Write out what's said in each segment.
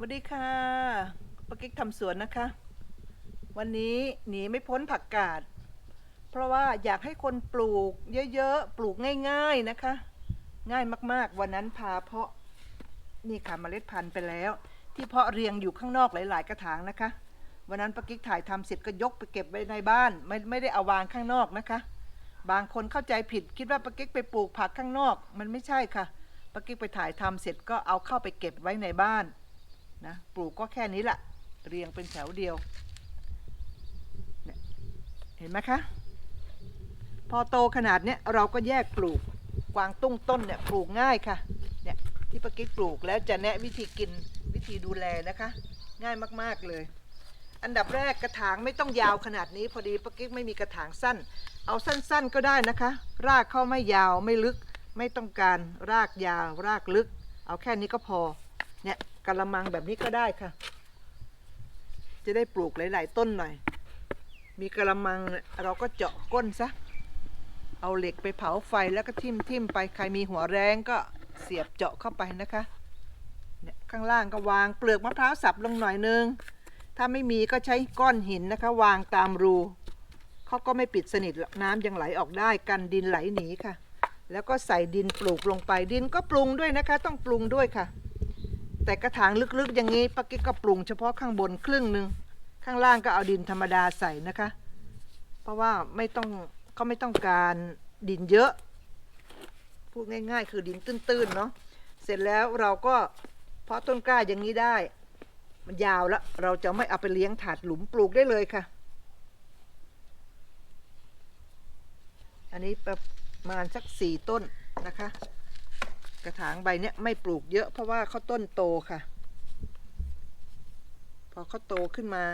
สวัสดีค่ะปากิ๊กทำสวนนะคะ วันนี้หนีไม่พ้นผักกาด เพราะว่าอยากให้คนปลูกเยอะๆ ปลูกง่ายๆนะคะ ง่ายมากๆ วันนั้นพาเพาะนี่ค่ะเมล็ดพันธุ์ไปแล้ว ที่เพาะเรียงอยู่ข้างนอกหลาย ๆ กระถางนะคะ วันนั้นปากิ๊กถ่ายทำเสร็จก็ยกไปเก็บไว้ในบ้าน ไม่ไม่ได้เอาวางข้างนอกนะคะ บางคนเข้าใจผิดคิดว่าปากิ๊กไปปลูกผักข้างนอก มันไม่ใช่ค่ะปากิ๊กไปถ่ายทำเสร็จก็เอาเข้าไปเก็บไว้ในบ้าน นะปลูกก็แค่นี้แหละเรียงเป็นแถวเดียวเห็นไหมคะ พอโตขนาดเนี้ยเราก็แยกปลูกกวางตุ้งต้นเนี่ยปลูกง่ายค่ะเนี่ยที่ปากิ๊กปลูกแล้วจะแนะวิธีกินวิธีดูแลนะคะ ง่ายมากๆเลย อันดับแรกกระถางไม่ต้องยาวขนาดนี้ พอดีปากิ๊กไม่มีกระถางสั้น เอาสั้นๆก็ได้นะคะ รากเข้าไม่ยาวไม่ลึก ไม่ต้องการรากยาวรากลึก เอาแค่นี้ก็พอ เนี่ยกระมังแบบนี้ก็ได้ค่ะ จะได้ปลูกหลาย ๆ ต้นหน่อย มีกระมังเนี่ยเราก็เจาะก้นซะ เอาเหล็กไปเผาไฟแล้วก็ทิ่มทิ่มไปใครมีหัวแรงก็เสียบเจาะเข้าไปนะคะเนี่ยข้างล่างก็วางเปลือกมะพร้าวสับลงหน่อยนึง ถ้าไม่มีก็ใช้ก้อนหินนะคะ วางตามรูเขาก็ไม่ปิดสนิทน้ำยังไหลออกได้กันดินไหลหนีค่ะ แล้วก็ใส่ดินปลูกลงไปดินก็ปรุงด้วยนะคะ ต้องปรุงด้วยค่ะ แต่กระถางลึกๆ อย่างนี้ปักกิ๊กก็ปรุงเฉพาะข้างบนครึ่งหนึ่งข้างล่างก็เอาดินธรรมดาใส่นะคะ เพราะว่าไม่ต้องเขาไม่ต้องการดินเยอะ พูดง่าย ๆ คือดินตื้นๆเนาะเสร็จแล้วเราก็เพาะต้นกล้าอย่างนี้ได้ มันยาวแล้วเราจะไม่เอาไปเลี้ยงถาดหลุมปลูกได้เลยค่ะ อันนี้ประมาณสักสี่ต้นนะคะ กระถางใบเนี้ยไม่ปลูกเยอะเพราะว่าเขาต้นโตค่ะ พอเขาโตขึ้นมา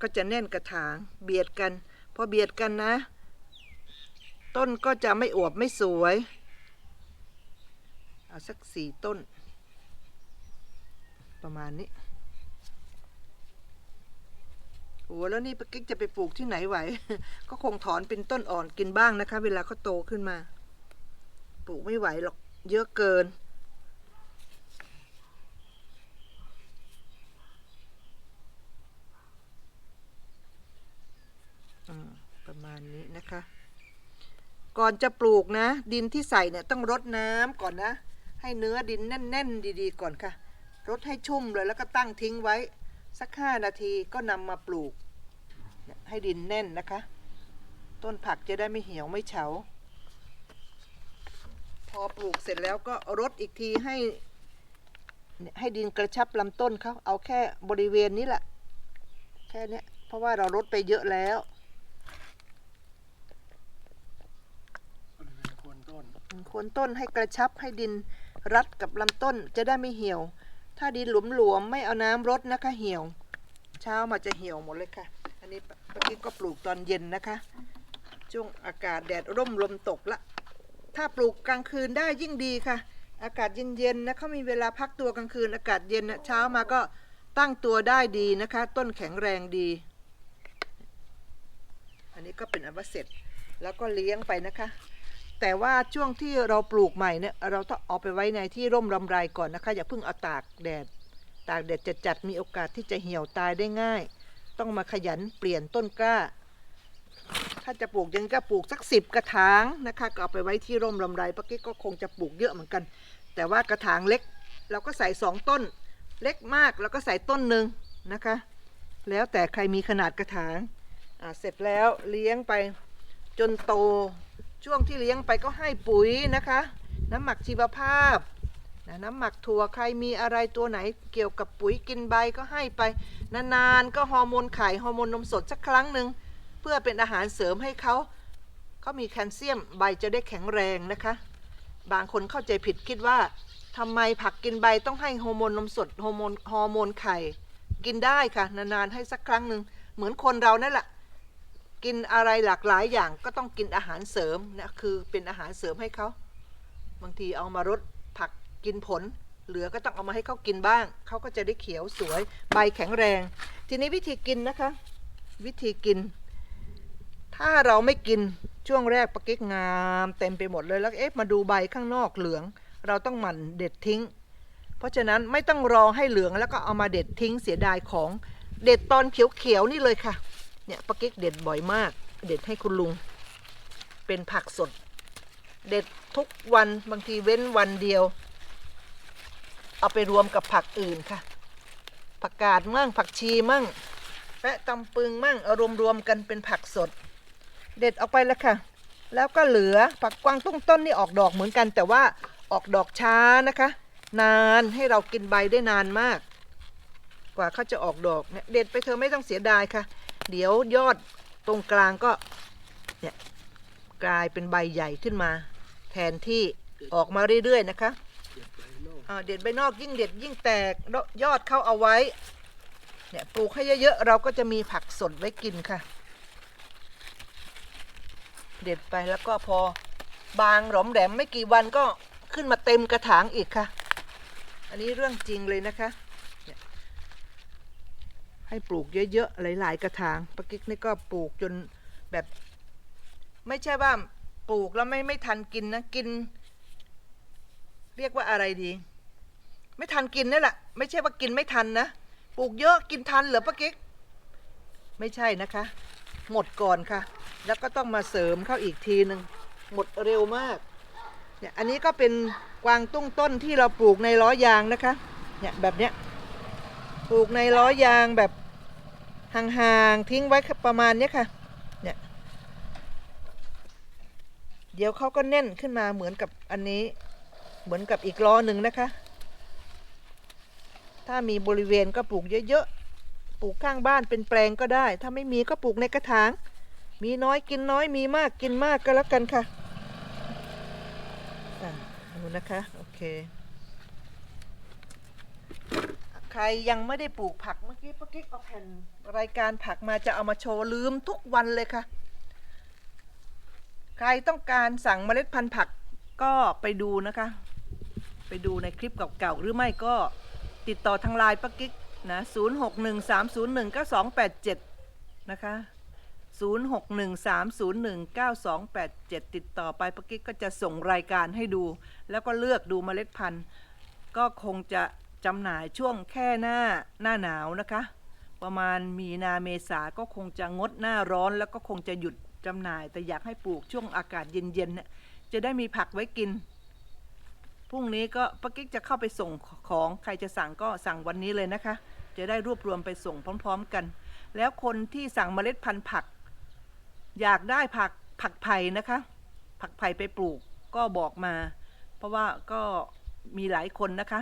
ก็จะแน่นกระถางเบียดกัน พอเบียดกันนะ ต้นก็จะไม่อวบไม่สวย เอาสักสี่ต้น ประมาณนี้โอ้แล้วนี่ปากิ๊กจะไปปลูกที่ไหนไหว ก็คงถอนเป็นต้นอ่อนกินบ้างนะคะ เวลาเขาโตขึ้นมา ปลูกไม่ไหวหรอก เยอะเกินอืมประมาณนี้นะคะ ก่อนจะปลูกนะ ดินที่ใส่เนี่ยต้องรดน้ำก่อนนะ ให้เนื้อดินแน่น ๆ ดีๆ ก่อนค่ะ รดให้ชุ่มเลยแล้วก็ตั้งทิ้งไว้ สักห้านาทีก็นำมาปลูก ให้ดินแน่นนะคะ ต้นผักจะได้ไม่เหี่ยวไม่เฉา พอปลูกเสร็จแล้วก็รดอีกทีให้เนี่ยให้ดินกระชับลำต้นเขาเอาแค่บริเวณนี้แหละแค่เนี้ยเพราะว่าเรารดไปเยอะแล้วบริเวณโคนต้นโคนต้นให้กระชับให้ดินรัดกับลำต้นจะได้ไม่เหี่ยว ถ้าดินหลวมๆไม่เอาน้ำรดนะคะเหี่ยว เช้ามาจะเหี่ยวหมดเลยค่ะ อันนี้เมื่อกี้ก็ปลูกตอนเย็นนะคะช่วงอากาศแดดร่มลมตกละ ถ้าปลูกกลางคืนได้ยิ่งดีค่ะ อากาศเย็นๆนะเขามีเวลาพักตัวกลางคืน อากาศเย็นนะเช้ามาก็ตั้งตัวได้ดีนะคะ ต้นแข็งแรงดี อันนี้ก็เป็นอันว่าเสร็จแล้วก็เลี้ยงไปนะคะ แต่ว่าช่วงที่เราปลูกใหม่เนี่ยเราต้องเอาไปไว้ในที่ร่มรำไรก่อนนะคะ อย่าเพิ่งเอาตากแดด ตากแดดจะจัดๆมีโอกาสที่จะเหี่ยวตายได้ง่าย ต้องมาขยันเปลี่ยนต้นกล้า ถ้าจะปลูกยังก็ปลูกสักสิบกระถางนะคะก็เอาไปไว้ที่ร่มรำไรปะกี้ก็คงจะปลูกเยอะเหมือนกัน แต่ว่ากระถางเล็กเราก็ใส่สองต้น เล็กมากเราก็ใส่ต้นหนึ่งนะคะ แล้วแต่ใครมีขนาดกระถางเสร็จแล้วเลี้ยงไปจนโตช่วงที่เลี้ยงไปก็ให้ปุ๋ยนะคะ น้ำหมักชีวภาพนะน้ำหมักถั่วใครมีอะไรตัวไหนเกี่ยวกับปุ๋ยกินใบก็ให้ไป นานๆ ก็ฮอร์โมนไข่ฮอร์โมนนมสดสักครั้งหนึ่ง เพื่อเป็นอาหารเสริมให้เขาเขามีแคลเซียมใบจะได้แข็งแรงนะคะ บางคนเข้าใจผิดคิดว่าทำไมผักกินใบต้องให้ฮอร์โมนนมสดฮอร์โมนฮอร์โมนไข่กินได้ค่ะ นานๆให้สักครั้งหนึ่งเหมือนคนเรานั่นแหละกินอะไรหลากหลายอย่างก็ต้องกินอาหารเสริมนะคือเป็นอาหารเสริมให้เขาบางทีเอามารดผักกินผล เหลือก็ต้องเอามาให้เขากินบ้าง เขาก็จะได้เขียวสวยใบแข็งแรง ทีนี้วิธีกินนะคะ วิธีกิน ถ้าเราไม่กินช่วงแรกปะกิ๊กงามเต็มไปหมดเลยแล้วเอ๊ะมาดูใบข้างนอกเหลือง เราต้องหมั่นเด็ดทิ้ง เพราะฉะนั้นไม่ต้องรอให้เหลืองแล้วก็เอามาเด็ดทิ้งเสียดายของเด็ดตอนเขียวๆนี่เลยค่ะเนี่ยปากิ๊กเด็ดบ่อยมาก เด็ดให้คุณลุง เป็นผักสด เด็ดทุกวันบางทีเว้นวันเดียว เอาไปรวมกับผักอื่นค่ะผักกาดมั่งผักชีมั่งแปะตำปึงมั่งเอารวมๆกันเป็นผักสด เด็ดออกไปแล้วค่ะ แล้วก็เหลือผักกวางตุ้งต้นนี่ออกดอกเหมือนกัน แต่ว่าออกดอกช้านะคะ นานให้เรากินใบได้นานมาก กว่าเขาจะออกดอกเนี่ยเด็ดไปเธอไม่ต้องเสียดายค่ะ เดี๋ยวยอดตรงกลางก็เนี่ยกลายเป็นใบใหญ่ขึ้นมา แทนที่ออกมาเรื่อยๆนะคะเก็บใบนอกอ่าเด็ดใบนอกยิ่งเด็ดยิ่งแตกยอดเข้าเอาไว้เนี่ยปลูกให้เยอะๆเราก็จะมีผักสดไว้กินค่ะ เด็ดไปแล้วก็พอบางหลอมแหลมไม่กี่วันก็ขึ้นมาเต็มกระถางอีกค่ะ อันนี้เรื่องจริงเลยนะคะ ให้ปลูกเยอะๆ หลาย ๆ กระถางปะกิ๊กนี่ก็ปลูกจนแบบ ไม่ใช่ว่าปลูกแล้วไม่ไม่ทันกินนะกิน เรียกว่าอะไรดี ไม่ทันกินนั่นแหละไม่ใช่ว่ากินไม่ทันนะปลูกเยอะกินทันเหรอป้ากิ๊กไม่ใช่นะคะ หมดก่อนค่ะ แล้วก็ต้องมาเสริมเข้าอีกทีหนึ่งหมดเร็วมากเนี่ยอันนี้ก็เป็นกวางตุ้งต้นที่เราปลูกในล้อยางนะคะเนี่ยแบบเนี้ยปลูกในล้อยางแบบห่างๆทิ้งไว้ประมาณเนี้ยค่ะเนี่ยเดี๋ยวเขาก็แน่นขึ้นมาเหมือนกับอันนี้เหมือนกับอีกล้อหนึ่งนะคะ ถ้ามีบริเวณก็ปลูกเยอะๆปลูกข้างบ้านเป็นแปลงก็ได้ ถ้าไม่มีก็ปลูกในกระถาง มีน้อยกินน้อยมีมากกินมากก็แล้วกันค่ะดูนะคะ โอเค ใครยังไม่ได้ปลูกผักเมื่อกี้ป้ากิ๊กเอาแผ่นรายการผักมาจะเอามาโชว์ลืมทุกวันเลยค่ะ ใครต้องการสั่งเมล็ดพันธุ์ผักก็ไปดูนะคะ ไปดูในคลิปเก่าๆหรือไม่ก็ติดต่อทางไลน์ปักกิ๊กนะ 0 6 1 3 0 1 9 2 8 7 นะคะ 0 6 1 3 0 1 9 2 8 7 ติดต่อไปปกิ๊กก็จะส่งรายการให้ดู แล้วก็เลือกดูเมล็ดพันธุ์ ก็คงจะจำหน่ายช่วงแค่หน้าหน้าหนาวนะคะ ประมาณมีนาเมษาก็คงจะงดหน้าร้อน แล้วก็คงจะหยุดจำหน่าย แต่อยากให้ปลูกช่วงอากาศเย็นๆเนี่ยจะได้มีผักไว้กินพรุ่งนี้ก็ปกิ๊กจะเข้าไปส่งของใครจะสั่งก็สั่งวันนี้เลยนะคะ จะได้รวบรวมไปส่งพร้อม ๆ กัน แล้วคนที่สั่งเมล็ดพันธุ์ผัก อยากได้ผักผักไผ่นะคะ ผักไผ่ไปปลูกก็บอกมา เพราะว่าก็มีหลายคนนะคะ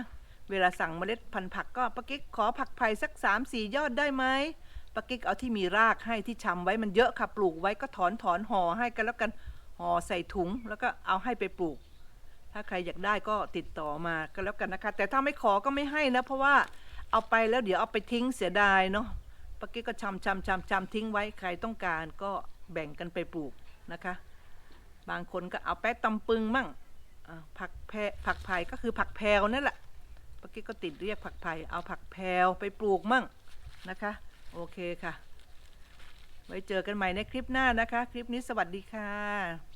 เวลาสั่งเมล็ดพันธุ์ผักก็ป้ากิ๊กขอผักไผ่สักสามสี่ยอดได้ไหมป้ากิ๊กเอาที่มีรากให้ที่ชำไว้มันเยอะค่ะปลูกไว้ก็ถอนถอนห่อให้กันแล้วกันห่อใส่ถุงแล้วก็เอาให้ไปปลูก ถ้าใครอยากได้ก็ติดต่อมาก็แล้วกันนะคะ แต่ถ้าไม่ขอก็ไม่ให้นะ เพราะว่าเอาไปแล้วเดี๋ยวเอาไปทิ้งเสียดายเนาะปากี้ก็ชำชำชำชำทิ้งไว้ใครต้องการก็ แบ่งกันไปปลูกนะคะ บางคนก็เอาแป๊ะตำปึงมั่งผักแพผักไผ่ก็คือผักแพวนั่นแหละปากี้ก็ติดเรียกผักไผ่เอาผักแพวไปปลูกมั่งนะคะ โอเคค่ะ ไว้เจอกันใหม่ในคลิปหน้านะคะ คลิปนี้สวัสดีค่ะ